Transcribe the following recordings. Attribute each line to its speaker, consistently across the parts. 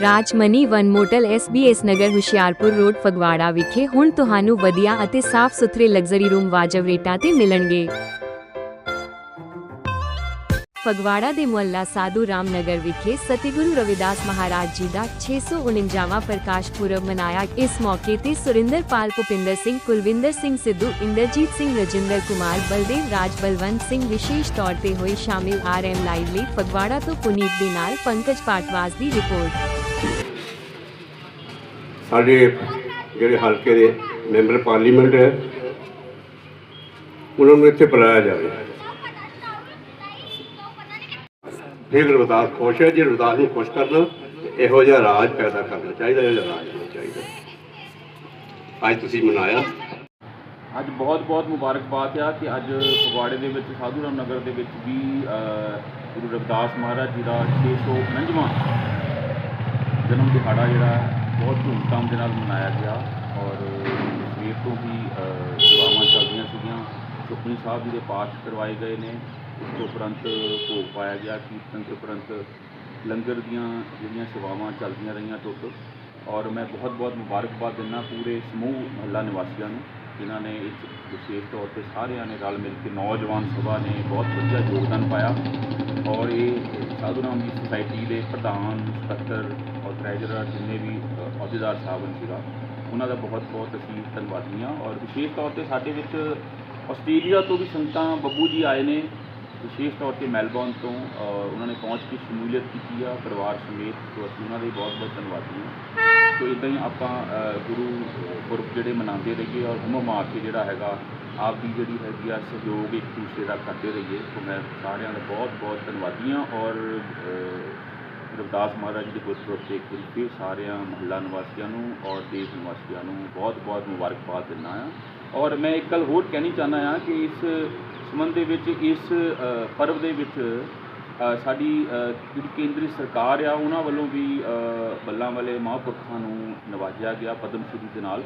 Speaker 1: Rajmani one motel SBS Nagar Hoshiarpur road, Phagwara ਵਿਖੇ ਹੁਣ ਤੁਹਾਨੂੰ ਵਧੀਆ ਅਤੇ ਸਾਫ਼ ਸੁਥਰੇ ਲਗਜ਼ਰੀ ਰੂਮ ਵਾਜਬ ਰੇਟਾਂ ਤੇ ਮਿਲਣਗੇ। ਫਗਵਾੜਾ ਦੇ ਮੁਹੱਲਾ ਸਾਧੂ ਰਾਮ ਨਗਰ ਵਿਖੇ ਸਤਿਗੁਰੂ ਰਵਿਦਾਸ ਮਹਾਰਾਜ ਜੀ ਦਾ 649ਵਾਂ ਪ੍ਰਕਾਸ਼ ਪੁਰਬ ਮਨਾਇਆ। ਇਸ ਮੌਕੇ ਤੇ ਸੁਰਿੰਦਰ ਪਾਲ, ਭੁਪਿੰਦਰ ਸਿੰਘ, ਕੁਲਵਿੰਦਰ ਸਿੰਘ ਸਿੱਧੂ, ਇੰਦਰਜੀਤ ਸਿੰਘ, ਰਜਿੰਦਰ ਕੁਮਾਰ, ਬਲਦੇਵ ਰਾਜ, ਬਲਵੰਤ ਸਿੰਘ ਵਿਸ਼ੇਸ਼ ਤੌਰ ਤੇ ਹੋਏ ਸ਼ਾਮਿਲ ਆਰਐਮ ਲਾਈਵ ਲਈ ਫਗਵਾੜਾ ਤੋਂ ਪੁਨੀਤ ਦੇ ਨਾਲ ਪੰਕਜ ਪਾਟਵਾਸ ਦੀ ਰਿਪੋਰਟ।
Speaker 2: ਸਾਡੇ ਜਿਹੜੇ ਹਲਕੇ ਦੇ ਮੈਂਬਰ ਪਾਰਲੀਮੈਂਟ ਹੈ, ਉਹਨਾਂ ਨੂੰ ਇੱਥੇ ਬੁਲਾਇਆ ਜਾਵੇ। ਜੇ ਰਵਿਦਾਸ ਖੁਸ਼ ਹੈ ਜੇ ਰਵਿਦਾਸ ਨੂੰ ਖੁਸ਼ ਕਰਨਾ, ਇਹੋ ਜਿਹਾ ਰਾਜ ਪੈਦਾ ਕਰਨਾ ਚਾਹੀਦਾ, ਇਹੋ ਜਿਹਾ ਰਾਜ ਹੋਣਾ ਚਾਹੀਦਾ। ਅੱਜ ਤੁਸੀਂ ਮਨਾਇਆ।
Speaker 3: ਅੱਜ ਬਹੁਤ ਬਹੁਤ ਮੁਬਾਰਕਬਾਦ ਆ ਕਿ ਅੱਜ ਫਗਵਾੜੇ ਦੇ ਵਿੱਚ ਸਾਧੂ ਰਾਮ ਨਗਰ ਦੇ ਵਿੱਚ ਵੀ ਗੁਰੂ ਰਵਿਦਾਸ ਮਹਾਰਾਜ ਜੀ ਦਾ 649ਵਾਂ ਜਨਮ ਦਿਹਾੜਾ ਜਿਹੜਾ ਬਹੁਤ ਧੂਮਧਾਮ ਦੇ ਨਾਲ ਮਨਾਇਆ ਗਿਆ ਔਰ ਸਵੇਰ ਤੋਂ ਵੀ ਸੇਵਾਵਾਂ ਚੱਲਦੀਆਂ ਸੀਗੀਆਂ। ਸੁਖਮਨੀ ਸਾਹਿਬ ਜੀ ਦੇ ਪਾਠ ਕਰਵਾਏ ਗਏ ਨੇ। ਉਸ ਤੋਂ ਉਪਰੰਤ ਭੋਗ ਪਾਇਆ ਗਿਆ, ਕੀਰਤਨ ਤੋਂ ਉਪਰੰਤ ਲੰਗਰ ਦੀਆਂ ਜਿਹੜੀਆਂ ਸੇਵਾਵਾਂ ਚੱਲਦੀਆਂ ਰਹੀਆਂ ਟੁੱਟ। ਔਰ ਮੈਂ ਬਹੁਤ ਬਹੁਤ ਮੁਬਾਰਕਬਾਦ ਦਿੰਦਾ ਪੂਰੇ ਸਮੂਹ, ਮਹੱਲਾ ਨਿਵਾਸੀਆਂ ਨੂੰ। ਜਿਨ੍ਹਾਂ ਨੇ ਇਸ ਵਿਸ਼ੇਸ਼ ਤੌਰ ਤੇ ਸਾਰਿਆਂ ਨੇ ਰਲ ਮਿਲ ਕੇ ਨੌਜਵਾਨ ਸਭਾ ਨੇ ਬਹੁਤ ਵਧੀਆ ਯੋਗਦਾਨ ਪਾਇਆ। ਔਰ ਇਹ ਸਾਧੂ ਰਾਮ ਦੀ ਸੁਸਾਇਟੀ ਦੇ ਪ੍ਰਧਾਨ, ਸਕੱਤਰ ਔਰ ਟ੍ਰੈਜਰਰ ਜਿੰਨੇ ਵੀ ਅਹੁਦੇਦਾਰ ਸਾਹਿਬ ਸਾਹਿਬਾਨ ਸੀਗਾ, ਉਹਨਾਂ ਦਾ ਬਹੁਤ ਬਹੁਤ ਅਸੀਂ ਧੰਨਵਾਦੀ ਹਾਂ। ਔਰ ਵਿਸ਼ੇਸ਼ ਤੌਰ ਤੇ ਸਾਡੇ ਵਿੱਚ ਆਸਟ੍ਰੇਲੀਆ ਤੋਂ ਵੀ ਸੰਗਤਾਂ ਬੱਬੂ ਜੀ ਆਏ ਨੇ। ਵਿਸ਼ੇਸ਼ ਤੌਰ ਤੇ ਮੈਲਬੌਰਨ ਤੋਂ ਉਹਨਾਂ ਨੇ ਪਹੁੰਚ ਕੇ ਸ਼ਮੂਲੀਅਤ ਕੀਤੀ ਆ, ਪਰਿਵਾਰ ਸਮੇਤ, ਤੋਂ ਅਸੀਂ ਉਹਨਾਂ ਦੇ ਬਹੁਤ ਬਹੁਤ ਧੰਨਵਾਦੀ ਹਾਂ। ਤੋ ਇਦਾਂ ਹੀ ਆਪਾਂ ਗੁਰੂ ਪੁਰਬ ਜਿਹੜੇ ਮਨਾਉਂਦੇ ਰਹੀਏ ਔਰ ਹੁਮਮ ਆ ਕੇ ਜਿਹੜਾ ਹੈਗਾ ਆਪ ਦੀ ਜਿਹੜੀ ਹੈਗੀ ਆ ਸਹਿਯੋਗ ਇੱਕ ਦੂਸਰੇ ਦਾ ਕਰਦੇ ਰਹੀਏ ਸੋ ਮੈਂ ਸਾਰਿਆਂ ਦਾ ਬਹੁਤ ਬਹੁਤ ਧੰਨਵਾਦੀ ਹਾਂ ਔਰ ਰਵਿਦਾਸ ਮਹਾਰਾਜ ਜੀ ਦੇ ਗੁਰਪੁਰਬ ਤੇ ਇੱਕ ਵਾਰੀ ਫਿਰ ਸਾਰਿਆਂ ਮਹੱਲਾ ਨਿਵਾਸੀਆਂ ਨੂੰ ਔਰ ਦੇਸ਼ ਨਿਵਾਸੀਆਂ ਨੂੰ ਬਹੁਤ ਬਹੁਤ ਮੁਬਾਰਕਬਾਦ ਦਿੰਦਾ ਹਾਂ। ਔਰ ਮੈਂ ਇੱਕ ਗੱਲ ਹੋਰ ਕਹਿਣੀ ਚਾਹੁੰਦਾ ਹਾਂ ਕਿ ਇਸ ਸੰਬੰਧ ਦੇ ਵਿੱਚ ਇਸ ਅ, ਪਰਵ ਦੇ ਵਿੱਚ ਸਾਡੀ ਜਿਹੜੀ ਕੇਂਦਰੀ ਸਰਕਾਰ ਆ, ਉਹਨਾਂ ਵੱਲੋਂ ਵੀ ਬੱਲਾਂ ਵਾਲੇ ਮਹਾਂਪੁਰਖਾਂ ਨੂੰ ਨਵਾਜਿਆ ਗਿਆ ਪਦਮ ਸ਼੍ਰੀ ਦੇ ਨਾਲ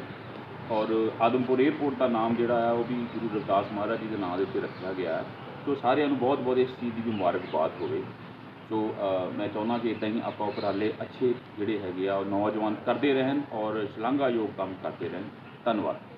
Speaker 3: ਔਰ ਆਦਮਪੁਰ ਏਅਰਪੋਰਟ ਦਾ ਨਾਮ ਜਿਹੜਾ ਆ, ਉਹ ਵੀ ਗੁਰੂ ਰਵਿਦਾਸ ਮਹਾਰਾਜ ਜੀ ਦੇ ਨਾਮ ਦੇ ਉੱਤੇ ਰੱਖਿਆ ਗਿਆ ਹੈ। ਸੋ ਸਾਰਿਆਂ ਨੂੰ ਬਹੁਤ ਬਹੁਤ ਇਸ ਚੀਜ਼ ਦੀ ਮੁਬਾਰਕਬਾਦ ਹੋਵੇ। ਸੋ ਮੈਂ ਚਾਹੁੰਦਾ ਕਿ ਇਦਾਂ ਹੀ ਆਪਾਂ ਉਪਰਾਲੇ ਅੱਛੇ ਜਿਹੜੇ ਹੈਗੇ ਆ, ਉਹ ਨੌਜਵਾਨ ਕਰਦੇ ਰਹਿਣ ਔਰ ਸ਼ਲਾਘਾਯੋਗ ਕੰਮ ਕਰਦੇ ਰਹਿਣ। ਧੰਨਵਾਦ।